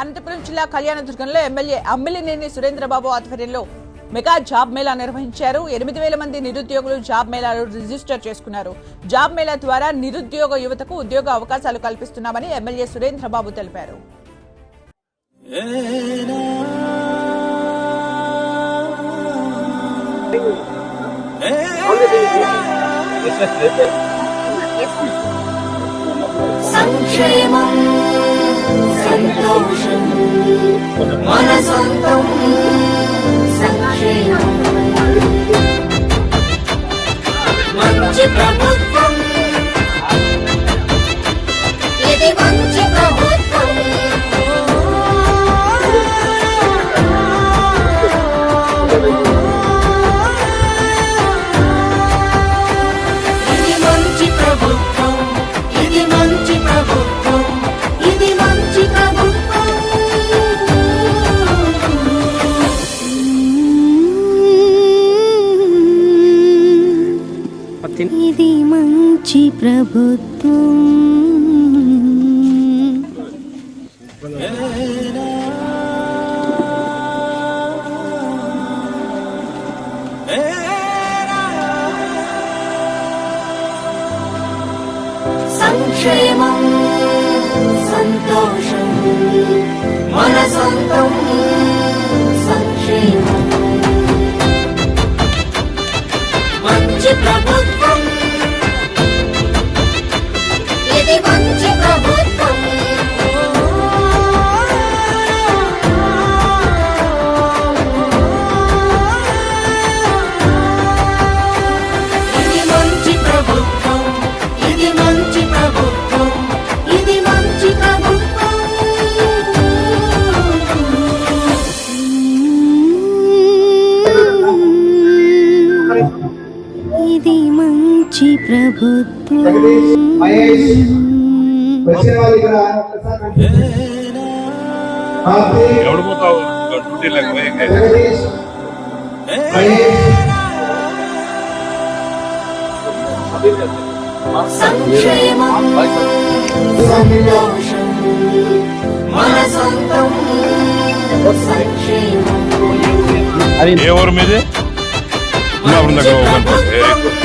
అనంతపురం జిల్లా కళ్యాణదుర్గంలో ఎమ్మెల్యే అమ్మిలినేని సురేంద్రబాబు ఆధ్వర్యంలో mega job Mela నిర్వహించారు. ఎనిమిది వేల మంది నిరుద్యోగులు జాబ్ మేళాలో రిజిస్టర్ చేసుకున్నారు. జాబ్ మేళా ద్వారా నిరుద్యోగ యువతకు ఉద్యోగ అవకాశాలు కల్పిస్తున్నామని ఎమ్మెల్యే సురేంద్రబాబు తెలిపారు. సంక్షేమం సంతోషం. మన సొంతం సంక్షేమం. మంచి ప్రభుత్వం. ఇది మంచి ప్రభుత్వం. సంతోషం మన ఎవడు పోతావు డ్యూటీ సంక్షేమం సంతోషం మన సొంతం ఏ ఊరు మీది?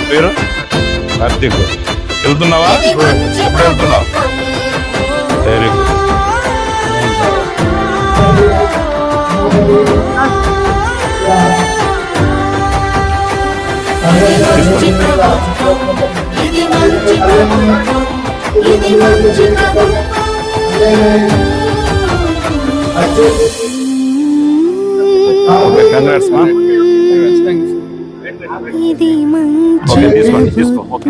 పేరు కార్తీక్ వెళ్తున్నావా ఎప్పుడు వెళ్తున్నావు వెరీ గుడ్ ఇది మంచి ప్రభుత్వం ఇది మంచి ప్రభుత్వం కంగ్రాట్స్ మా ఇది మంచి ఓకే తీసుకోండి తీసుకో ఓకే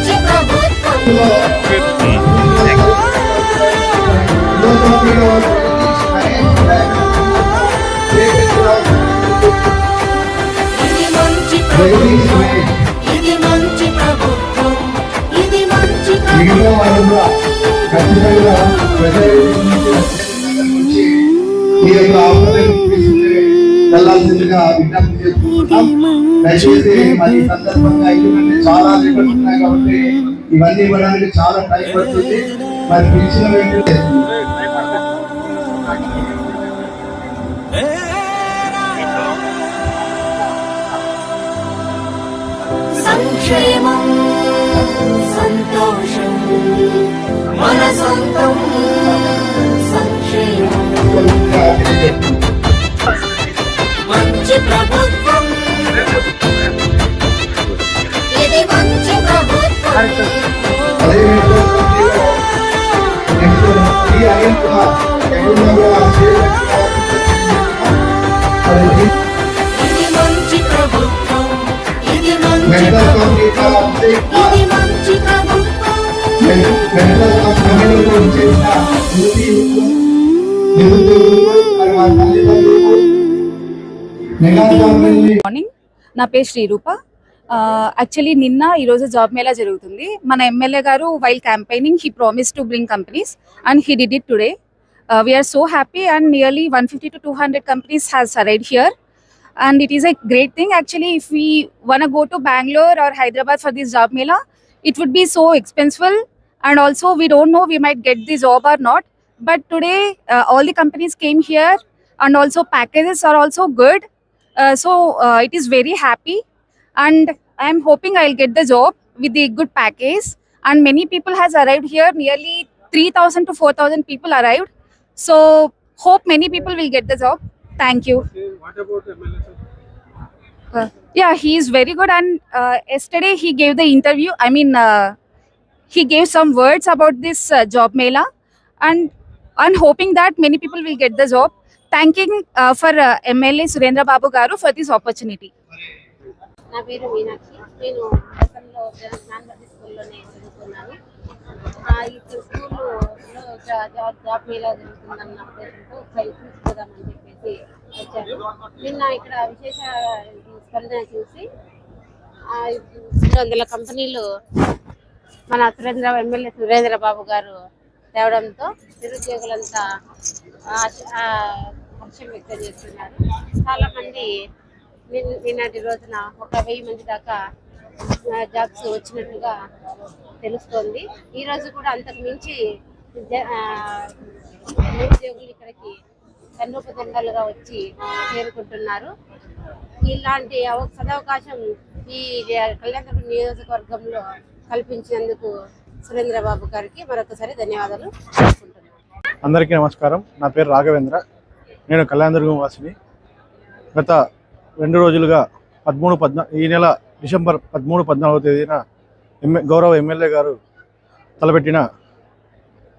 మంచి వాళ్ళు కూడా ఖచ్చితంగా యొక్క వెళ్ళాల్సిందిగా విజ్ఞప్తి దయచేసి మరి సందర్భంగా ఎందుకంటే చాలా రికార్డ్స్ ఉన్నాయి కాబట్టి ఇవన్నీ ఇవ్వడానికి చాలా టైం పడుతుంది. మరి పిలిచిన వెంటనే సంక్షేమం సంతోషం మన సొంతం. మార్నింగ్ నా పేరు శ్రీరూప. యాక్చువల్లీ నిన్న ఈరోజు జాబ్ మేళా జరుగుతుంది. మన ఎమ్మెల్యే గారు while campaigning he promise to bring companies and he did it today Uh, we are so happy and nearly 150 to 200 companies has arrived here. And it is a great thing actually if we want to go to Bangalore or Hyderabad for this job mela, it would be so expensive and also we don't know we might get this job or not. But today uh, all the companies came here and also packages are also good. Uh, so uh, it is very happy and I'm hoping I'll get the job with the good package and many people has arrived here nearly 3000 to 4000 people arrived so hope many people will get the job thank you uh, yeah he is very good and uh, yesterday he gave the interview i mean uh, he gave some words about this uh, job mela and i'm hoping that many people will get the job thanking uh, for uh, mla surendra babu garu for this opportunity నా పేరు మీనాక్షి నేను గతంలో నాన్నబడి స్కూల్లోనే చదువుకున్నాను ఆ, ఈ స్కూల్లో జా- జా- జాబ్ మేళా జరుగుతుందన్న ఉద్దేశంతో ఒకసారి చెప్పేసి వచ్చాను. నిన్న ఇక్కడ విశేష స్పందన చూసి రెండు వందల కంపెనీలు మన సురేంద్ర ఎమ్మెల్యే సురేంద్ర బాబు గారు తేవడంతో నిరుద్యోగులంతా ఆశ- హర్షం వ్యక్తం చేస్తున్నారు. చాలామంది నిన్- నిన్నటి రోజున ఒక వెయ్యి మంది దాకా జాబ్స్ వచ్చినట్లుగా తెలుస్తోంది. ఈ రోజు కూడా అంతకు మించి నిరుద్యోగులు ఇక్కడికి కన్నుపదండలుగా వచ్చి చేరుకుంటున్నారు. ఇలాంటి అవ- సదవకాశం ఈ కళ్యాణపురం నియోజకవర్గంలో కల్పించినందుకు సురేంద్రబాబు గారికి మరొకసారి ధన్యవాదాలు అందరికీ నమస్కారం. నా పేరు రాఘవేంద్ర. నేను కళ్యాణదుర్గం వాసిని. గత రెండు రోజులుగా పదమూడు పద్నా ఈ నెల డిసెంబర్ పదమూడు పద్నాలుగవ తేదీన ఎంఏ గౌరవ ఎమ్మెల్యే గారు తలపెట్టిన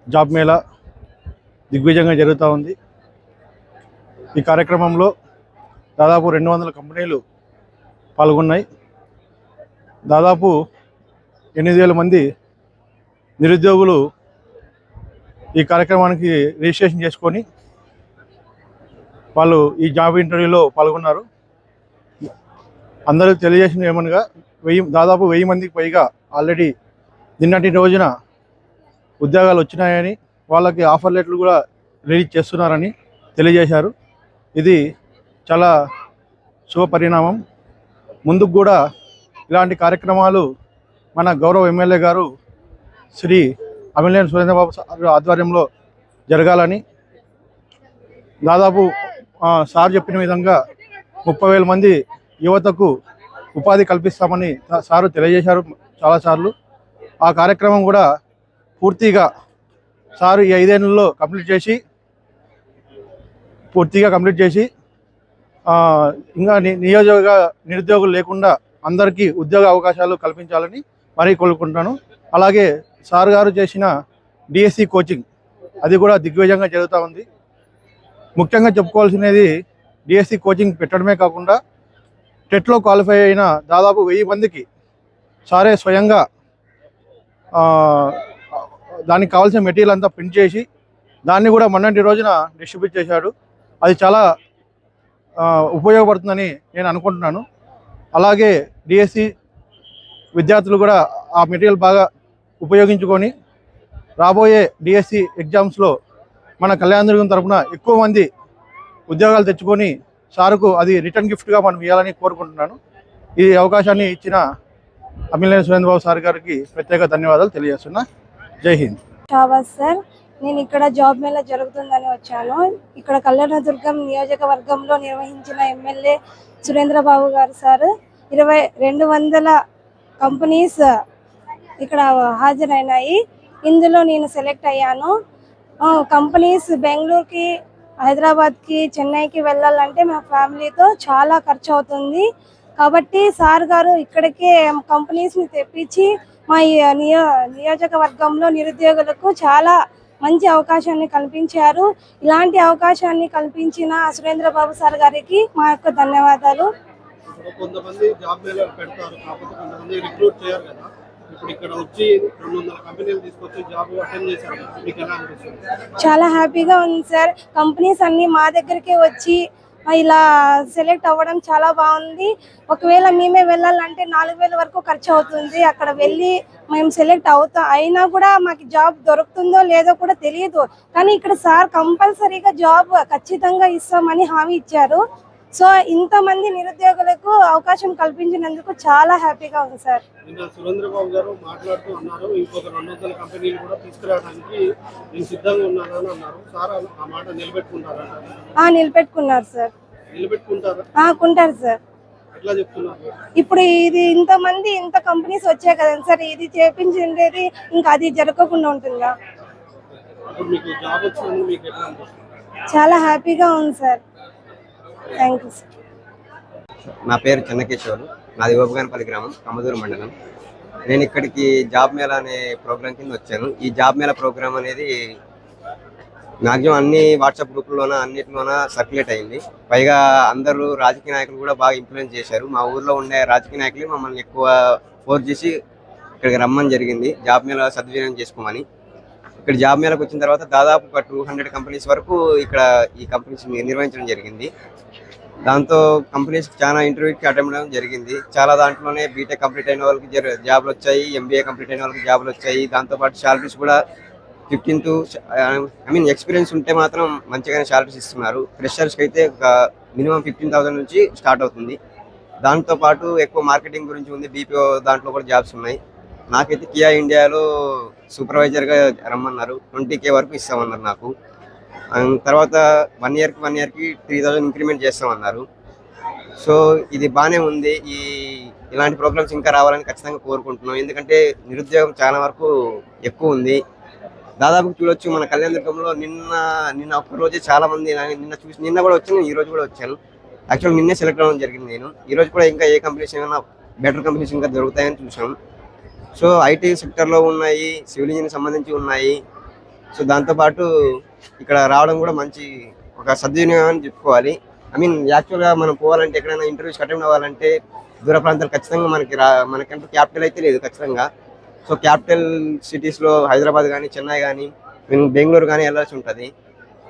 జాబ్ మేళా దిగ్విజయంగా జరుగుతూ ఉంది. ఈ కార్యక్రమంలో దాదాపు రెండు వందల కంపెనీలు పాల్గొన్నాయి. దాదాపు ఎనిమిది వేల మంది నిరుద్యోగులు ఈ కార్యక్రమానికి రిజిస్ట్రేషన్ చేసుకొని వాళ్ళు ఈ జాబ్ ఇంటర్వ్యూలో పాల్గొన్నారు. అందరూ తెలియజేసిన ఏమనగా వెయ్యి దాదాపు వెయ్యి మందికి పైగా ఆల్రెడీ నిన్నటి రోజున ఉద్యోగాలు వచ్చినాయని వాళ్ళకి ఆఫర్ లెటర్లు కూడా రిలీజ్ చేస్తున్నారని తెలియజేశారు. ఇది చాలా శుభ పరిణామం. ముందుకు కూడా ఇలాంటి కార్యక్రమాలు మన గౌరవ ఎమ్మెల్యే గారు శ్రీ అమిలేని సురేంద్రబాబు సార్ ఆధ్వర్యంలో జరగాలని దాదాపు సార్ చెప్పిన విధంగా ముప్పై వేల మంది యువతకు ఉపాధి కల్పిస్తామని సారు తెలియజేశారు చాలాసార్లు. ఆ కార్యక్రమం కూడా పూర్తిగా సారు ఈ ఐదేళ్ళలో కంప్లీట్ చేసి పూర్తిగా కంప్లీట్ చేసి ఇంకా ని- నియోజక నిరుద్యోగులు లేకుండా అందరికీ ఉద్యోగ అవకాశాలు కల్పించాలని మరీ కోరుకుంటున్నాను. అలాగే సార్ గారు చేసిన డిఎస్సి కోచింగ్ అది కూడా దిగ్విజయంగా జరుగుతూ ఉంది. ముఖ్యంగా చెప్పుకోవాల్సినది డిఎస్సి కోచింగ్ పెట్టడమే కాకుండా టెట్లో క్వాలిఫై అయిన దాదాపు వెయ్యి మందికి సారే స్వయంగా దానికి కావాల్సిన మెటీరియల్ అంతా ప్రింట్ చేసి దాన్ని కూడా మొన్నటి రోజున డిస్ట్రిబ్యూట్ చేశాడు. అది చాలా ఉపయోగపడుతుందని నేను అనుకుంటున్నాను. అలాగే డిఎస్సి విద్యార్థులు కూడా ఆ మెటీరియల్ బాగా ఉపయోగించుకొని రాబోయే డిఎస్సి ఎగ్జామ్స్లో మన కళ్యాణ దుర్గం తరపున ఎక్కువ మంది ఉద్యోగాలు తెచ్చుకొని సారుకు అది రిటర్న్ గిఫ్ట్గా మనం ఇవ్వాలని కోరుకుంటున్నాను. ఈ అవకాశాన్ని ఇచ్చిన అమిలేని సురేంద్ర బాబు సార్ గారికి ప్రత్యేక ధన్యవాదాలు తెలియజేస్తున్నా. జై హింద్. షాబాజ్ సార్ నేను ఇక్కడ జాబ్ మేళ జరుగుతుందని వచ్చాను. ఇక్కడ కళ్యాణదుర్గం నియోజకవర్గంలో నిర్వహించిన ఎమ్మెల్యే సురేంద్రబాబు గారు సార్ ఇరవై రెండు వందల కంపెనీస్ ఇక్కడ హాజరైనాయి. ఇందులో నేను సెలెక్ట్ అయ్యాను. కంపెనీస్ బెంగళూరుకి హైదరాబాద్కి చెన్నైకి వెళ్ళాలంటే మా ఫ్యామిలీతో చాలా ఖర్చు అవుతుంది కాబట్టి సార్ గారు ఇక్కడికే కంపెనీస్ని తెప్పించి మా నియో నియోజకవర్గంలో నిరుద్యోగులకు చాలా మంచి అవకాశాన్ని కల్పించారు. ఇలాంటి అవకాశాన్ని కల్పించిన సురేంద్ర బాబు సార్ గారికి మా యొక్క ధన్యవాదాలు. కొంతమంది జాబ్ పెడతారు కొంతమంది రిక్రూట్ చేయరు కదా. ఇప్పుడు ఇక్కడ వచ్చి రెండు వందల కంపెనీలు తీసుకొచ్చి జాబ్ అటెండ్ చేశారు. మీకు ఎలా అనిపిస్తుంది? చాలా హ్యాపీగా ఉంది సార్. కంపెనీస్ అన్ని మా దగ్గరికే వచ్చి ఇలా సెలెక్ట్ అవ్వడం చాలా బాగుంది. ఒకవేళ మేమే వెళ్ళాలంటే నాలుగు వేల వరకు ఖర్చు అవుతుంది. అక్కడ వెళ్ళి మేము సెలెక్ట్ అవుతాం అయినా కూడా మాకు జాబ్ దొరుకుతుందో లేదో కూడా తెలియదు. కానీ ఇక్కడ సార్ కంపల్సరీగా జాబ్ ఖచ్చితంగా ఇస్తామని హామీ ఇచ్చారు. సో ఇంతమంది నిరుద్యోగులకు అవకాశం కల్పించినందుకు చాలా హ్యాపీగా ఉంది సార్. నిన్న గారు మాట్లాడుతూ అన్నారు ఇంకొక రెండు వందల కంపెనీలు కూడా తీసుకురావడానికి నేను సిద్ధంగా ఉన్నానని అన్నారు. సార్ ఆ మాట నిలబెట్టుకుంటారా? నిలబెట్టుకున్నారు సార్. నిలబెట్టుకుంటారా? కుంటారు సార్. ఇప్పుడు ఇది ఇంతమంది ఇంత కంపెనీస్ వచ్చాయి కదండి సార్ ఇది చేపించిండేది ఇంకా అది జరగకుండా ఉంటుందా? చాలా హ్యాపీగా ఉంది సార్. థ్యాంక్ యూ సార్ నా పేరు చెన్నకేశ్వరు. నాది ఓబగానపల్లి గ్రామం కమదూరు మండలం. నేను ఇక్కడికి జాబ్ మేళా అనే ప్రోగ్రాం కింద వచ్చాను. ఈ జాబ్ మేళా ప్రోగ్రాం అనేది మ్యాక్సిమం అన్ని వాట్సాప్ గ్రూపుల్లోన అన్నిటిలోన సర్క్యులేట్ అయింది. పైగా అందరూ రాజకీయ నాయకులు కూడా బాగా ఇన్ఫ్లుయెన్స్ చేశారు. మా ఊర్లో ఉండే రాజకీయ నాయకులు మమ్మల్ని ఎక్కువ ఫోర్స్ చేసి ఇక్కడికి రమ్మని జరిగింది. జాబ్ మేళా సద్వినియోగం చేసుకోమని. ఇక్కడ జాబ్ మేళకు వచ్చిన తర్వాత దాదాపు ఒక టూ హండ్రెడ్ కంపెనీస్ వరకు ఇక్కడ ఈ కంపెనీస్ నిర్వహించడం జరిగింది. దాంతో కంపెనీస్ చాలా ఇంటర్వ్యూకి అటెండ్ అవ్వడం జరిగింది. చాలా దాంట్లోనే బీటెక్ కంప్లీట్ అయిన వాళ్ళకి జాబ్లు వచ్చాయి ఎంబీఏ కంప్లీట్ అయిన వాళ్ళకి జాబ్లు వచ్చాయి. దాంతోపాటు శాలరీస్ కూడా fifteen to I mean experience ఉంటే మాత్రం మంచిగానే శాలరీస్ ఇస్తున్నారు. ఫ్రెషర్స్కి అయితే ఒక మినిమం ఫిఫ్టీన్ థౌసండ్ నుంచి స్టార్ట్ అవుతుంది. దాంతో పాటు ఎక్కువ మార్కెటింగ్ గురించి ఉంది. బీపీఓ దాంట్లో కూడా జాబ్స్ ఉన్నాయి. నాకైతే కియా ఇండియాలో సూపర్వైజర్గా రమ్మన్నారు. ట్వంటీ కే వరకు ఇస్తామన్నారు నాకు. తర్వాత వన్ ఇయర్కి వన్ ఇయర్కి త్రీ థౌజండ్ ఇంక్రిమెంట్ చేస్తామన్నారు. సో ఇది బాగానే ఉంది. ఈ ఇలాంటి ప్రోగ్రామ్స్ ఇంకా రావాలని ఖచ్చితంగా కోరుకుంటున్నాం. ఎందుకంటే నిరుద్యోగం చాలా వరకు ఎక్కువ ఉంది. దాదాపు చూడొచ్చు మన కళ్యాణ దుర్గంలో నిన్న నిన్న ఒక్కరోజే చాలా మంది నిన్న చూసి నిన్న కూడా వచ్చాను ఈ రోజు కూడా వచ్చాను. యాక్చువల్ నిన్నే సెలెక్ట్ అవ్వడం జరిగింది నేను. ఈ రోజు కూడా ఇంకా ఏ కంపెనీస్ ఏమైనా బెటర్ కంపెనీస్ ఇంకా దొరుకుతాయని చూసాను సో ఐటీ సెక్టర్లో ఉన్నాయి సివిల్ ఇంజనీరింగ్ సంబంధించి ఉన్నాయి. సో దాంతోపాటు ఇక్కడ రావడం కూడా మంచి ఒక సద్వినియోగం అని చెప్పుకోవాలి. ఐ మీన్ యాక్చువల్గా మనం పోవాలంటే ఎక్కడైనా ఇంటర్వ్యూస్ అటెండ్ అవ్వాలంటే దూర ప్రాంతాలు ఖచ్చితంగా మనకి రా మనకంటూ క్యాపిటల్ అయితే లేదు ఖచ్చితంగా. సో క్యాపిటల్ సిటీస్లో హైదరాబాద్ కానీ చెన్నై కానీ బెంగళూరు కానీ వెళ్ళాల్సి ఉంటుంది.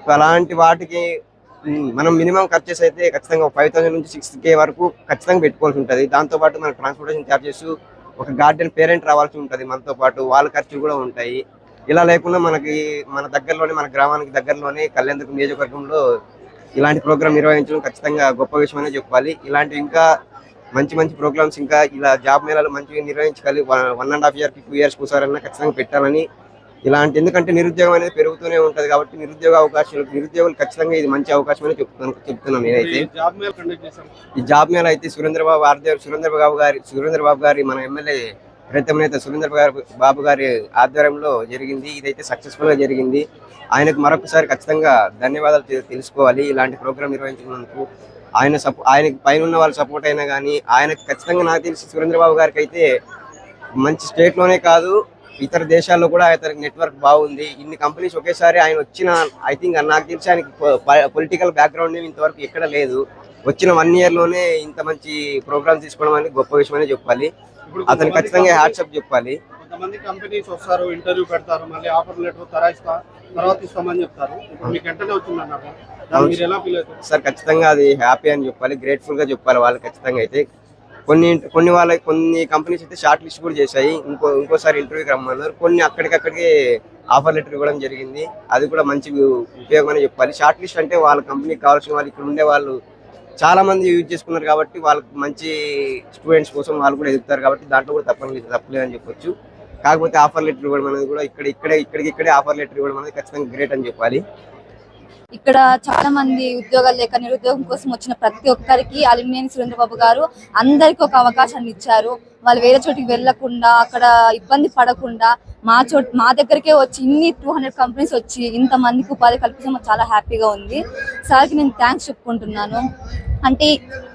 సో అలాంటి వాటికి మనం మినిమం ఖర్చెస్ అయితే ఖచ్చితంగా ఫైవ్ థౌసండ్ నుంచి సిక్స్ కే వరకు ఖచ్చితంగా పెట్టుకోవాల్సి ఉంటుంది. దాంతోపాటు మనం ట్రాన్స్పోర్టేషన్ ఛార్జెస్ ఒక గార్డెన్ పేరెంట్ రావాల్సి ఉంటుంది మనతో పాటు వాళ్ళ ఖర్చులు కూడా ఉంటాయి. ఇలా లేకుండా మనకి మన దగ్గరలోనే మన గ్రామానికి దగ్గరలోనే కళ్యాణదుర్గం నియోజకవర్గంలో ఇలాంటి ప్రోగ్రామ్ నిర్వహించడం ఖచ్చితంగా గొప్ప విషయం చెప్పాలి ఇలాంటి ఇంకా మంచి మంచి ప్రోగ్రామ్స్ ఇంకా ఇలా జాబ్ మేళాలు మంచిగా నిర్వహించగలి వన్ అండ్ హాఫ్ ఇయర్కి టూ ఇయర్స్ కూసారన్నా ఖచ్చితంగా పెట్టాలని ఇలాంటి ఎందుకంటే నిరుద్యోగం అనేది పెరుగుతూనే ఉంటుంది కాబట్టి నిరుద్యోగ అవకాశాలు నిరుద్యోగులు ఖచ్చితంగా ఇది మంచి అవకాశం అని చెప్తున్నాను చెప్తున్నాను నేనైతే. ఈ జాబ్ మేళ అయితే సురేంద్రబాబు ఆర్దేవ్ సురేంద్రబాబు గారి సురేంద్రబాబు గారి మన ఎమ్మెల్యే ప్రీతం నేత సురేంద్ర గారు బాబు గారి ఆధ్వర్యంలో జరిగింది ఇదైతే సక్సెస్ఫుల్గా జరిగింది. ఆయనకు మరొకసారి ఖచ్చితంగా ధన్యవాదాలు తెలుసుకోవాలి ఇలాంటి ప్రోగ్రామ్ నిర్వహించినందుకు. ఆయన సపో ఆయనకి పైన ఉన్న వాళ్ళ సపోర్ట్ అయినా కానీ ఆయనకు ఖచ్చితంగా నాకు తెలిసి సురేంద్రబాబు గారికి అయితే మంచి స్టేట్లోనే కాదు ఇతర దేశాల్లో కూడా అతనికి నెట్వర్క్ బాగుంది. ఇన్ని కంపెనీస్ ఒకేసారి ఆయన వచ్చిన ఐ థింక్ నాకు తెలిసి ఆయనకి పొలిటికల్ బ్యాక్గ్రౌండ్ ఇంతవరకు ఎక్కడ లేదు. వచ్చిన వన్ ఇయర్లోనే ఇంత మంచి ప్రోగ్రామ్ తీసుకోవడం అనేది గొప్ప విషయం అనే చెప్పాలి. అతను ఖచ్చితంగా హ్యాట్సప్ చెప్పాలి. కొంతమంది కంపెనీస్ వస్తారు ఇంటర్వ్యూ పెడతారు మళ్ళీ ఆఫర్ లెటర్ తరాయిస్తా తర్వాత ఇస్తామని చెప్తారు. మీకు వెంటనే సార్ ఖచ్చితంగా అది హ్యాపీ అని చెప్పాలి గ్రేట్ఫుల్గా చెప్పాలి వాళ్ళు ఖచ్చితంగా అయితే. కొన్ని కొన్ని వాళ్ళ కొన్ని కంపెనీస్ అయితే షార్ట్ లిస్ట్ కూడా చేశాయి. ఇంకో ఇంకోసారి ఇంటర్వ్యూకి రమ్మన్నారు. కొన్ని అక్కడికక్కడికే ఆఫర్ లెటర్ ఇవ్వడం జరిగింది. అది కూడా మంచి ఉపయోగం అని చెప్పాలి. షార్ట్ లిస్ట్ అంటే వాళ్ళ కంపెనీకి కావాల్సిన వాళ్ళు ఇక్కడ ఉండే వాళ్ళు చాలా మంది యూజ్ చేసుకున్నారు కాబట్టి వాళ్ళకి మంచి స్టూడెంట్స్ కోసం వాళ్ళు కూడా ఎదుగుతారు కాబట్టి దాంట్లో కూడా తప్పని తప్పలేదు అని చెప్పొచ్చు. కాకపోతే ఆఫర్ లెటర్ ఇవ్వడం అనేది కూడా ఇక్కడ ఇక్కడే ఇక్కడికి ఇక్కడే ఆఫర్ లెటర్ ఇవ్వడం అనేది ఖచ్చితంగా గ్రేట్ అని చెప్పాలి. ఇక్కడ చాలా మంది ఉద్యోగాలు లేక నిరుద్యోగం కోసం వచ్చిన ప్రతి ఒక్కరికి అలిమినేని సురేంద్రబాబు గారు అందరికీ ఒక అవకాశాన్ని ఇచ్చారు. వాళ్ళు వేరే చోటికి వెళ్ళకుండా అక్కడ ఇబ్బంది పడకుండా మా చోటు మా దగ్గరికే వచ్చి ఇన్ని టూ హండ్రెడ్ కంపెనీస్ వచ్చి ఇంతమందికి ఉపాధి కల్పించడం చాలా హ్యాపీగా ఉంది. సార్కి నేను థ్యాంక్స్ చెప్పుకుంటున్నాను. అంటే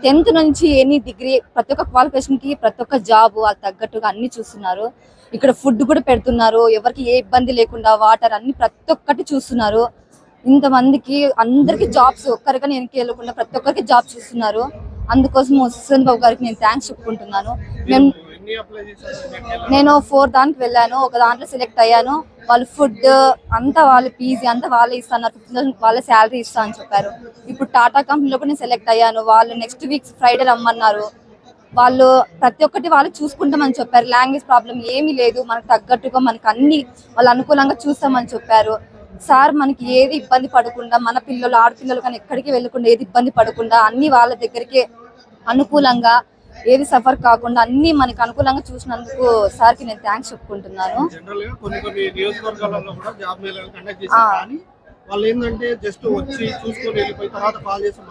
టెన్త్ నుంచి ఎనీ డిగ్రీ ప్రతి ఒక్క క్వాలిఫికేషన్కి ప్రతి ఒక్క జాబ్ వాళ్ళు తగ్గట్టుగా అన్ని చూస్తున్నారు. ఇక్కడ ఫుడ్ కూడా పెడుతున్నారు. ఎవరికి ఏ ఇబ్బంది లేకుండా వాటర్ అన్ని ప్రతి ఒక్కటి చూస్తున్నారు. ఇంతమందికి అందరికి జాబ్స్ ఒక్కరికని వెనక్కి వెళ్ళకుండా ప్రతి ఒక్కరికి జాబ్ చూస్తున్నారు. అందుకోసం సురేంద్ర బాబు గారికి నేను థ్యాంక్స్ చెప్పుకుంటున్నాను. మేము నేను ఫోర్ దానికి వెళ్ళాను. ఒక దాంట్లో సెలెక్ట్ అయ్యాను. వాళ్ళు ఫుడ్ అంతా వాళ్ళ పీజీ అంతా వాళ్ళే ఇస్తున్నారు. ఫిఫ్టీన్ థౌసండ్ వాళ్ళ శాలరీ ఇస్తా అని చెప్పారు. ఇప్పుడు టాటా కంపెనీలో కూడా నేను సెలెక్ట్ అయ్యాను. వాళ్ళు నెక్స్ట్ వీక్ ఫ్రైడే రమ్మన్నారు. వాళ్ళు ప్రతి ఒక్కటి వాళ్ళు చూసుకుంటామని చెప్పారు. లాంగ్వేజ్ ప్రాబ్లం ఏమీ లేదు. మనకు తగ్గట్టుగా మనకు అన్ని వాళ్ళు అనుకూలంగా చూస్తామని చెప్పారు. సార్ మనకి ఏది ఇబ్బంది పడకుండా మన పిల్లలు ఆడపిల్లలు కానీ ఎక్కడికి వెళ్ళకుండా ఏది ఇబ్బంది పడకుండా అన్ని వాళ్ళ దగ్గరికి అనుకూలంగా ఏది సఫర్ కాకుండా అన్ని మనకి అనుకూలంగా చూసినందుకు సార్కి నేను థ్యాంక్స్ చెప్పుకుంటున్నాను.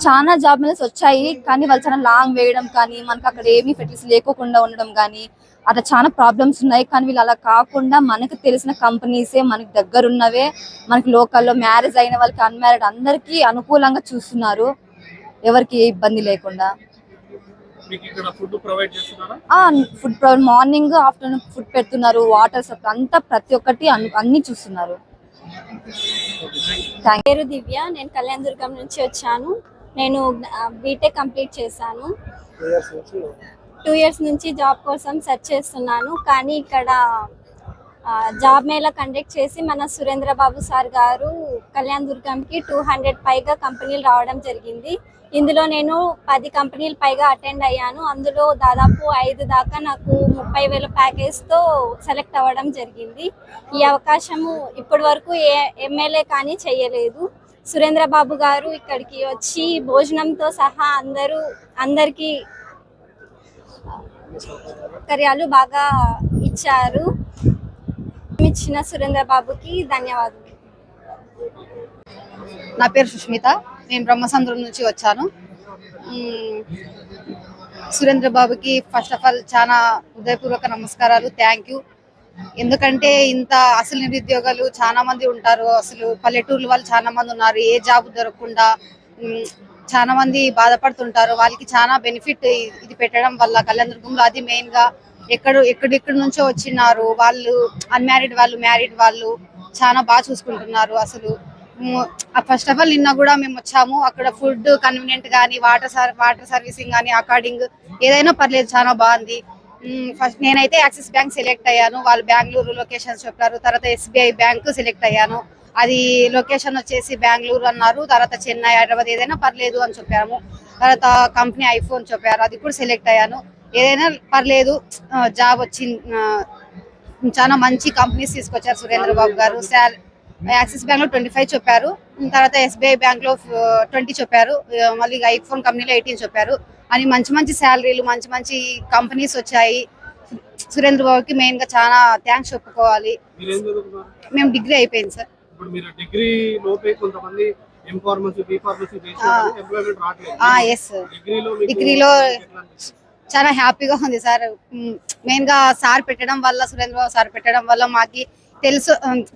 చాలా జాబ్ మెయిల్స్ వచ్చాయి కానీ వాళ్ళు చాలా లాంగ్ వేయడం కానీ మనకి అక్కడ ఏమీ ఫెసిలిటీస్ లేకోకుండా ఉండడం కానీ అట్లా చాలా ప్రాబ్లమ్స్ ఉన్నాయి. కానీ వీళ్ళు అలా కాకుండా మనకు తెలిసిన కంపెనీసే మనకి దగ్గరున్నవే మనకి లోకల్లో మ్యారేజ్ అయిన వాళ్ళకి అన్మ్యారీడ్ అందరికీ అనుకూలంగా చూస్తున్నారు. ఎవరికి ఏ ఇబ్బంది లేకుండా. Food provide morning afternoon food పెడుతున్నారు వాటర్ సప్లై అంతా ప్రతి ఒక్కటి అన్ని- చూస్తున్నారు. పేరు దివ్య నేను కళ్యాణ దుర్గం నుంచి వచ్చాను. నేను బీటెక్ కంప్లీట్ చేశాను. టూ ఇయర్స్ నుంచి? జాబ్ కోసం సెర్చ్ చేస్తున్నాను. కానీ ఇక్కడ జాబ్ మేళా కండక్ట్ చేసి మన సురేంద్ర బాబు సార్ గారు కళ్యాణ్ దుర్గంకి టూ హండ్రెడ్ పైగా కంపెనీలు రావడం జరిగింది. ఇందులో నేను పది కంపెనీలు పైగా అటెండ్ అయ్యాను. అందులో దాదాపు ఐదు దాకా నాకు ముప్పై వేల ప్యాకేజ్తో సెలెక్ట్ అవ్వడం జరిగింది. ఈ అవకాశము ఇప్పటి వరకు ఏ ఎమ్మెల్యే కానీ చేయలేదు. సురేంద్రబాబు గారు ఇక్కడికి వచ్చి భోజనంతో సహా అందరూ అందరికీ సౌకర్యాలు బాగా ఇచ్చారు. ఇచ్చిన సురేంద్రబాబుకి ధన్యవాదాలు నా పేరు సుష్మిత. నేను బ్రహ్మసంద్రం నుంచి వచ్చాను. సురేంద్ర బాబుకి ఫస్ట్ ఆఫ్ ఆల్ చాలా హృదయపూర్వక నమస్కారాలు థ్యాంక్ యూ ఎందుకంటే ఇంత అసలు నిరుద్యోగాలు చాలా మంది ఉంటారు. అసలు పల్లెటూర్ల వాళ్ళు చాలా మంది ఉన్నారు. ఏ జాబ్ దొరకకుండా చాలా మంది బాధపడుతుంటారు. వాళ్ళకి చాలా బెనిఫిట్ ఇది పెట్టడం వల్ల కళ్యాణదుర్గంలో అది మెయిన్గా ఎక్కడ ఎక్కడెక్కడి నుంచో వచ్చినారు. వాళ్ళు అన్మ్యారీడ్ వాళ్ళు మ్యారీడ్ వాళ్ళు చాలా బాగా చూసుకుంటున్నారు. అసలు ఫస్ట్ ఆఫ్ ఆల్ నిన్న కూడా మేము వచ్చాము. అక్కడ ఫుడ్ కన్వీనియంట్ కానీ వాటర్ సర్ వాటర్ సర్వీసింగ్ కానీ అకార్డింగ్ ఏదైనా పర్లేదు చాలా బాగుంది. ఫస్ట్ నేనైతే యాక్సిస్ బ్యాంక్ సెలెక్ట్ అయ్యాను. వాళ్ళు బెంగళూరు లొకేషన్ చెప్పారు. తర్వాత ఎస్బీఐ బ్యాంక్ సెలెక్ట్ అయ్యాను. అది లొకేషన్ వచ్చేసి బెంగళూరు అన్నారు. తర్వాత చెన్నై హైదరాబాద్ ఏదైనా పర్లేదు అని చెప్పాము. తర్వాత కంపెనీ ఐఫోన్ చెప్పారు. అది కూడా సెలెక్ట్ అయ్యాను. ఏదైనా పర్లేదు జాబ్ వచ్చింది చాలా మంచి కంపెనీస్ తీసుకొచ్చారు సురేంద్ర బాబు గారు. శాలరీ యాక్సిస్ బ్యాంక్లో ట్వంటీ ఫైవ్ చెప్పారు. తర్వాత ఎస్బీఐ బ్యాంక్లో ట్వంటీ చెప్పారు. మళ్ళీ ఐఫోన్ కంపెనీలో ఎయిటీన్ చెప్పారు. అని మంచి మంచి శాలరీలు మంచి మంచి కంపెనీస్ వచ్చాయి. సురేంద్ర బాబుకి మెయిన్గా చాలా థ్యాంక్స్ చెప్పుకోవాలి. మేము డిగ్రీ అయిపోయింది సార్. ఇప్పుడు మీరు డిగ్రీ లోపే కొంతమంది ఎం ఫార్మసీ బి ఫార్మసీ చేసి ఆ. ఎంప్లాయ్మెంట్ రావట్లేదు. ఎస్ డిగ్రీలో? చాలా హ్యాపీగా ఉంది సార్. మెయిన్గా సార్ పెట్టడం వల్ల సురేంద్ర బాబు సార్ పెట్టడం వల్ల మాకి తెలుసు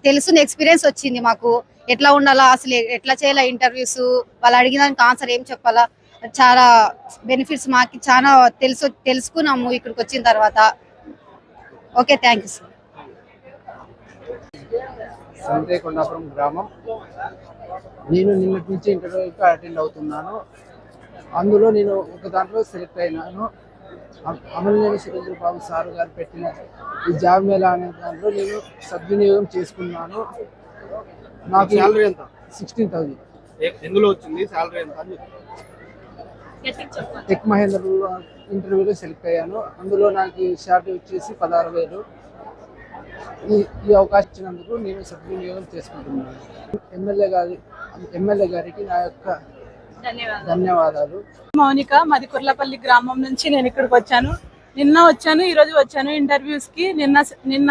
తెలుసుని ఎక్స్పీరియన్స్ వచ్చింది మాకు. ఎట్లా ఉండాలా అసలు ఎట్లా చేయాలా ఇంటర్వ్యూస్ వాళ్ళు అడిగిన దానికి ఆన్సర్ ఏం చెప్పాలా? చాలా బెనిఫిట్స్ మాకు చాలా తెలుసు తెలుసుకున్నాము ఇక్కడికి వచ్చిన తర్వాత. ఓకే థ్యాంక్ యూ సార్ సంతే కొండాపురం గ్రామం. నేను నిన్నటి నుంచి ఇంటర్వ్యూకి అటెండ్ అవుతున్నాను. అందులో నేను ఒక దాంట్లో సెలెక్ట్ అయినాను. అమలనేని సురేంద్ర బాబు సార్ గారు పెట్టిన ఈ జాబ్ మేళా అనే దాంట్లో నేను సద్వినియోగం చేసుకున్నాను. నాకు శాలరీ ఎంత? సిక్స్టీన్ థౌజండ్ ఎందులో వచ్చింది? శాలరీ ఎంత అని. టెక్ మహేంద్రలో ఇంటర్వ్యూలో సెలెక్ట్ అయ్యాను. అందులో నాకు శాలరీ వచ్చేసి పదహారు వేలు. ఈ ఈ అవకాశం ఇచ్చినందుకు నేను సద్వినియోగం చేసుకుంటున్నాను. ఎమ్మెల్యే గారి ఎమ్మెల్యే గారికి నా యొక్క ధన్యవాదాలు. మౌనిక మాది కుర్లపల్లి గ్రామం నుంచి నేను ఇక్కడికి వచ్చాను. నిన్న వచ్చాను ఈ రోజు వచ్చాను ఇంటర్వ్యూస్కి. నిన్న నిన్న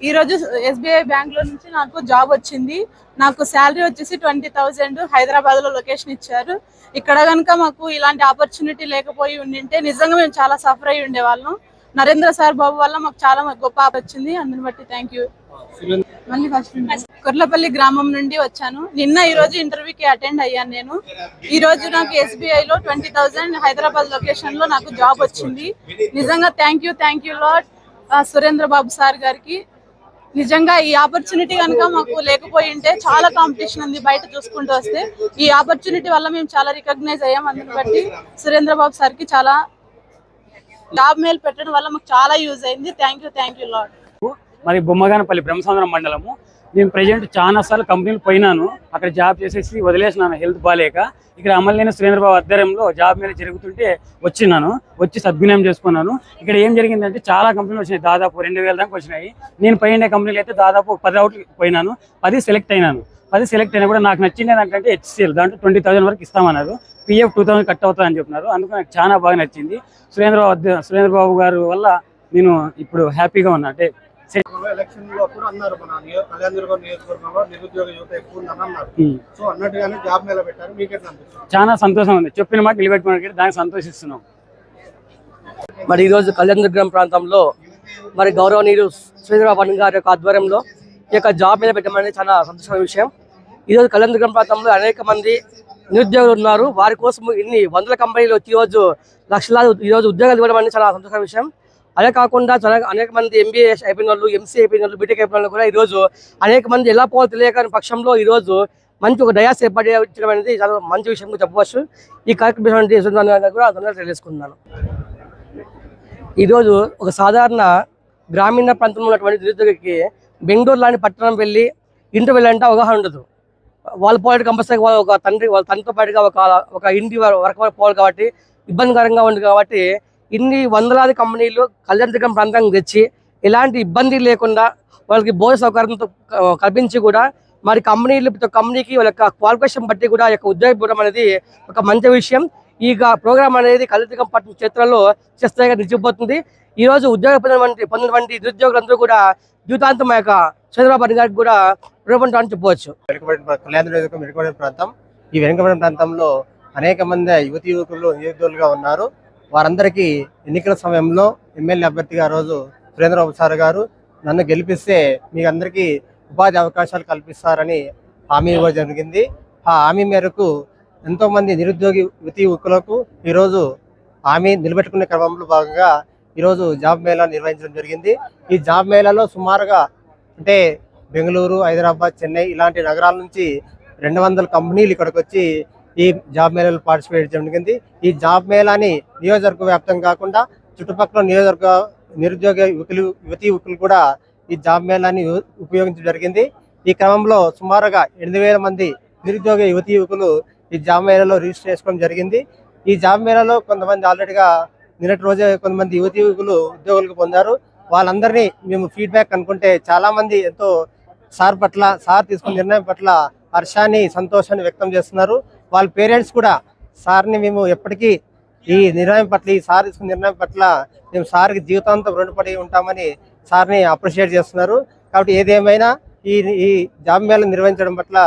ఈ రోజు ఎస్బీఐ బ్యాంక్లో నుంచి నాకు జాబ్ వచ్చింది. నాకు శాలరీ వచ్చేసి ట్వంటీ థౌజండ్ హైదరాబాద్లో లొకేషన్ ఇచ్చారు. ఇక్కడ కనుక మాకు ఇలాంటి ఆపర్చునిటీ లేకపోయి ఉండింటే నిజంగా మేము చాలా సఫర్ అయి ఉండేవాళ్ళం. నరేంద్ర సార్ బాబు వల్ల మాకు చాలా గొప్ప ఆప వచ్చింది. అందుని బట్టి థ్యాంక్ యూ మళ్ళీ ఫస్ట్ కొర్లపల్లి గ్రామం నుండి వచ్చాను. నిన్న ఈ రోజు ఇంటర్వ్యూకి అటెండ్ అయ్యాను నేను. ఈ రోజు నాకు ఎస్బీఐ లో ట్వంటీ థౌసండ్ హైదరాబాద్ లొకేషన్లో నాకు జాబ్ వచ్చింది. నిజంగా thank you thank you lot Surendra Babu sir గారికి. నిజంగా ఈ ఆపర్చునిటీ కనుక మాకు లేకపోయి ఉంటే చాలా కాంపిటీషన్ ఉంది బయట చూసుకుంటూ వస్తే. ఈ ఆపర్చునిటీ వల్ల మేము చాలా రికగ్నైజ్ అయ్యాం. అందుని బట్టి సురేంద్ర బాబు సార్కి చాలా జాబ్ మేల్ పెట్టడం వల్ల మాకు చాలా యూజ్ అయింది. Thank you thank you lot మరి బొమ్మగానపల్లి బ్రహ్మసంద్రం మండలము. నేను ప్రజెంట్ చాలా సార్లు కంపెనీలు పోయినాను. అక్కడ జాబ్ చేసేసి వదిలేసినాను హెల్త్ బాగాలేక ఇక్కడ అమలైన సురేంద్రబాబు ఆధ్వర్యంలో జాబ్ మీద జరుగుతుంటే వచ్చినాను. వచ్చి సద్వినియోగం చేసుకున్నాను. ఇక్కడ ఏం జరిగిందంటే చాలా కంపెనీలు వచ్చినాయి. దాదాపు రెండు వేల దాకా వచ్చినాయి. నేను పోయిన కంపెనీలు అయితే దాదాపు పది అవుట్లు పోయినాను. పది సెలెక్ట్ అయినాను. పది సెలెక్ట్ అయినా కూడా నాకు నచ్చింది ఏంటంటే హెచ్సిఎల్. దాంట్లో ట్వంటీ థౌసండ్ వరకు ఇస్తామన్నారు. పిఎఫ్ టూ థౌసండ్ కట్ అవుతుందని చెప్పినారు. అందుకు నాకు చాలా బాగా నచ్చింది. సురేంద్రబాబు సురేంద్రబాబు గారు వల్ల నేను ఇప్పుడు హ్యాపీగా ఉన్నా. అంటే ఎలక్షన్లో అప్పుడు అన్నారు మన నియో- కళ్యాణదుర్గం నియోజకవర్గంలో నిరుద్యోగ యువత ఎక్కువ ఉందని అన్నారు. ఉమ్. సో అన్నట్టుగానే జాబ్ మీకెట్లా చాలా సంతోషం ఉంది. చెప్పిన మాట నిలబెట్టుకున్నాడు దానికి సంతోషిస్తున్నాం. మరి ఈరోజు కళ్యాణదుర్గం ప్రాంతంలో మరి గౌరవనీయులు శ్రీధరబాబు గారి యొక్క ఆధ్వర్యంలో ఈ యొక్క జాబ్ మీద పెట్టమనేది చాలా సంతోషమైన విషయం. ఈరోజు కళ్యాణదుర్గం ప్రాంతంలో అనేక మంది నిరుద్యోగులు ఉన్నారు. వారి కోసం ఇన్ని వందల కంపెనీలు వచ్చి ఈరోజు లక్షలాది ఈరోజు ఉద్యోగాలు ఇవ్వడం అనేది చాలా సంతోషమైన విషయం. అదే కాకుండా చాలా అనేక మంది ఎంబీఏ అయిపోయిన వాళ్ళు ఎంసీ అయిపోయిన వాళ్ళు బీటెక్ అయిపోయిన వాళ్ళు కూడా ఈరోజు అనేక మంది ఎలా పోవాలో తెలియక పక్షంలో ఈరోజు మంచి ఒక డయాస్ ఏర్పడించడం అనేది చాలా మంచి విషయం చెప్పవచ్చు. ఈ కార్యక్రమం కూడా తొందరగా తెలియజేసుకున్నాను ఈరోజు ఒక సాధారణ గ్రామీణ ప్రాంతంలో ఉన్నటువంటి నిరుద్యోగికి బెంగళూరు లాంటి పట్టణం వెళ్ళి ఇంటర్ వెళ్ళాలంటే అవగాహన ఉండదు. వాళ్ళ పోవాలి కంపల్సరీ వాళ్ళ ఒక తండ్రి వాళ్ళ తండ్రితో పాటుగా ఒక ఒక ఇంటి వరకు పోవాలి కాబట్టి ఇబ్బందికరంగా ఉంది కాబట్టి ఇన్ని వందలాది కంపెనీలు కళ్యాణ ప్రాంతానికి తెచ్చి ఎలాంటి ఇబ్బంది లేకుండా వాళ్ళకి భోజన సౌకర్యంతో కల్పించి కూడా మరి కంపెనీలు ప్రతి కంపెనీకి వాళ్ళ యొక్క క్వాలిఫికేషన్ బట్టి కూడా యొక్క ఉద్యోగ ఇవ్వడం అనేది ఒక మంచి విషయం. ఈ ప్రోగ్రామ్ అనేది కళ్యాణ పట్టణ క్షేత్రంలో చేస్తాయిగా నిలిచిపోతుంది ఈ రోజు ఉద్యోగ పొందినటువంటి పొందినటువంటి నిరుద్యోగులందరూ కూడా జీవితాంతం యొక్క చంద్రబాబు గారికి కూడా రుణపడి చెప్పవచ్చు కళ్యాణ వెనుకబడిన ప్రాంతం. ఈ వెనుకబడిన ప్రాంతంలో అనేక మంది యువతి యువకులు నిరుద్యోగులుగా ఉన్నారు. వారందరికీ ఎన్నికల సమయంలో ఎమ్మెల్యే అభ్యర్థిగా రోజు సురేంద్రబాబు సార్ గారు నన్ను గెలిపిస్తే మీ అందరికీ ఉపాధి అవకాశాలు కల్పిస్తారని హామీ ఇవ్వడం జరిగింది. ఆ హామీ మేరకు ఎంతో మంది నిరుద్యోగి యువతి యువకులకు ఈరోజు హామీ నిలబెట్టుకునే క్రమంలో భాగంగా ఈరోజు జాబ్ మేళా నిర్వహించడం జరిగింది. ఈ జాబ్ మేళాలో సుమారుగా అంటే బెంగళూరు హైదరాబాద్ చెన్నై ఇలాంటి నగరాల నుంచి రెండు వందల కంపెనీలు ఇక్కడికి వచ్చి ఈ జాబ్ మేళాలో పార్టిసిపేట్ చేయడం జరిగింది. ఈ జాబ్ మేళాని నియోజకవర్గ వ్యాప్తం కాకుండా చుట్టుపక్కల నియోజకవర్గ నిరుద్యోగ యువకులు యువతీ యువకులు కూడా ఈ జాబ్ మేళాన్ని ఉపయోగించడం జరిగింది. ఈ క్రమంలో సుమారుగా ఎనిమిది వేల మంది నిరుద్యోగ యువతీ యువకులు ఈ జాబ్ మేళాలో రిజిస్టర్ చేసుకోవడం జరిగింది. ఈ జాబ్ మేళాలో కొంతమంది ఆల్రెడీగా నిన్నటి రోజే కొంతమంది యువతీ యువకులు ఉద్యోగులకు పొందారు. వాళ్ళందరినీ మేము ఫీడ్బ్యాక్ అనుకుంటే చాలామంది ఎంతో సార్ పట్ల సార్ తీసుకున్న నిర్ణయం పట్ల హర్షాన్ని సంతోషాన్ని వ్యక్తం చేస్తున్నారు. వాళ్ళ పేరెంట్స్ కూడా సార్ని మేము ఎప్పటికీ ఈ నిర్ణయం పట్ల ఈ సార్ తీసుకున్న నిర్ణయం పట్ల మేము సార్కి జీవితాంతం రుణపడి ఉంటామని సార్ని అప్రిషియేట్ చేస్తున్నారు. కాబట్టి ఏదేమైనా ఈ ఈ జాబ్ మేళ నిర్వహించడం పట్ల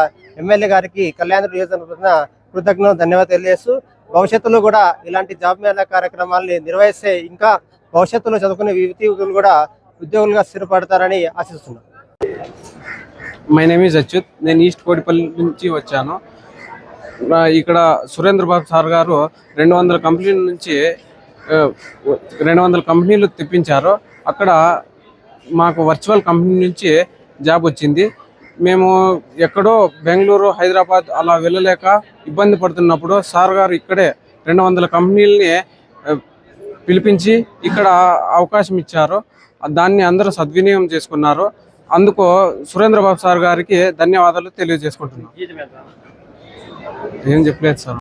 ఎమ్మెల్యే గారికి కళ్యాణ నియోజకవర్గ కృతజ్ఞతలు ధన్యవాదాలు తెలియజేస్తూ భవిష్యత్తులో కూడా ఇలాంటి జాబ్ మేళ కార్యక్రమాలని నిర్వహిస్తే ఇంకా భవిష్యత్తులో చదువుకునే యువతి యువకులు కూడా ఉద్యోగులుగా స్థిరపడతారని ఆశిస్తున్నాను మై నేమ్ ఈజ్ అచ్యుత్ నేను ఈస్ట్ కోడిపల్లి నుంచి వచ్చాను. నా ఇక్కడ సురేంద్ర బాబు సార్ గారు రెండు వందల కంపెనీల నుంచి రెండు వందల కంపెనీలు తెప్పించారు. అక్కడ మాకు వర్చువల్ కంపెనీ నుంచి జాబ్ వచ్చింది. మేము ఎక్కడో బెంగళూరు హైదరాబాద్ అలా వెళ్ళలేక ఇబ్బంది పడుతున్నప్పుడు సార్ గారు ఇక్కడే రెండు వందల కంపెనీలని పిలిపించి ఇక్కడ అవకాశం ఇచ్చారు. దాన్ని అందరూ సద్వినియోగం చేసుకున్నారు. అందుకు సురేంద్ర బాబు సార్ గారికి ధన్యవాదాలు తెలియజేసుకుంటున్నాం. ఏం చెప్పలేదు సార్.